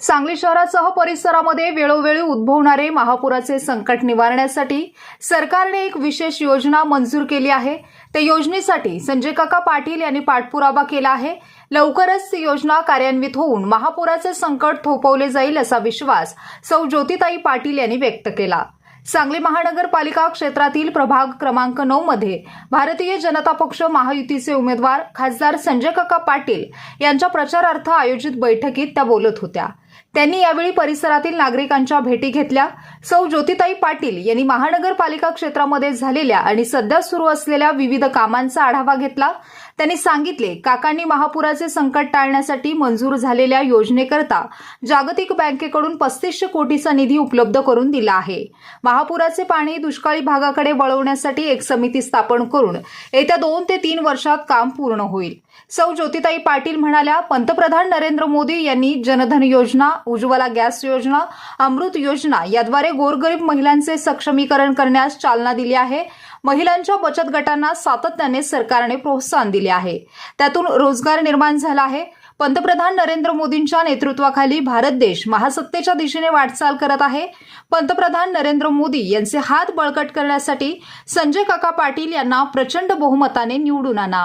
सांगली शहरासह परिसरामध्ये वेळोवेळी उद्भवणारे महापुराचे संकट निवारण्यासाठी सरकारने एक विशेष योजना मंजूर केली आहे. त्या योजनेसाठी संजय काका पाटील यांनी पाठपुरावा केला आहे. लवकरच योजना कार्यान्वित होऊन महापुराचे संकट थोपवले जाईल असा विश्वास सौ ज्योतिताई पाटील यांनी व्यक्त केला. सांगली महानगरपालिका क्षेत्रातील प्रभाग क्रमांक नऊ मध्ये भारतीय जनता पक्ष महायुतीचे उमेदवार खासदार संजय काका पाटील यांच्या प्रचारार्थ आयोजित बैठकीत त्या बोलत होत्या. त्यांनी यावेळी परिसरातील नागरिकांच्या भेटी घेतल्या. सौ ज्योतिताई पाटील यांनी महानगरपालिका क्षेत्रामध्ये झालेल्या आणि सध्या सुरू असलेल्या विविध कामांचा आढावा घेतला. त्यांनी सांगितले काकांनी महापुराचे संकट टाळण्यासाठी मंजूर झालेल्या योजनेकरता जागतिक बँकेकडून पस्तीसशे कोटीचा निधी उपलब्ध करून दिला आहे. महापुराचे पाणी दुष्काळी भागाकडे वळवण्यासाठी एक समिती स्थापन करून येत्या दोन ते तीन वर्षात काम पूर्ण होईल. सौ ज्योतिताई पाटील म्हणाल्या पंतप्रधान नरेंद्र मोदी यांनी जनधन योजना उज्ज्वला गॅस योजना अमृत योजना याद्वारे गोरगरीब महिलांचे सक्षमीकरण करण्यास चालना दिली आहे. महिलांच्या बचत गटांना सातत्याने सरकारने प्रोत्साहन दिले आहे. त्यातून रोजगार निर्माण झाला आहे. पंतप्रधान नरेंद्र मोदींच्या नेतृत्वाखाली भारत देश महासत्तेच्या दिशेने वाटचाल करत आहे. पंतप्रधान नरेंद्र मोदी यांचे हात बळकट करण्यासाठी संजय काका पाटील यांना प्रचंड बहुमताने निवडून आणा.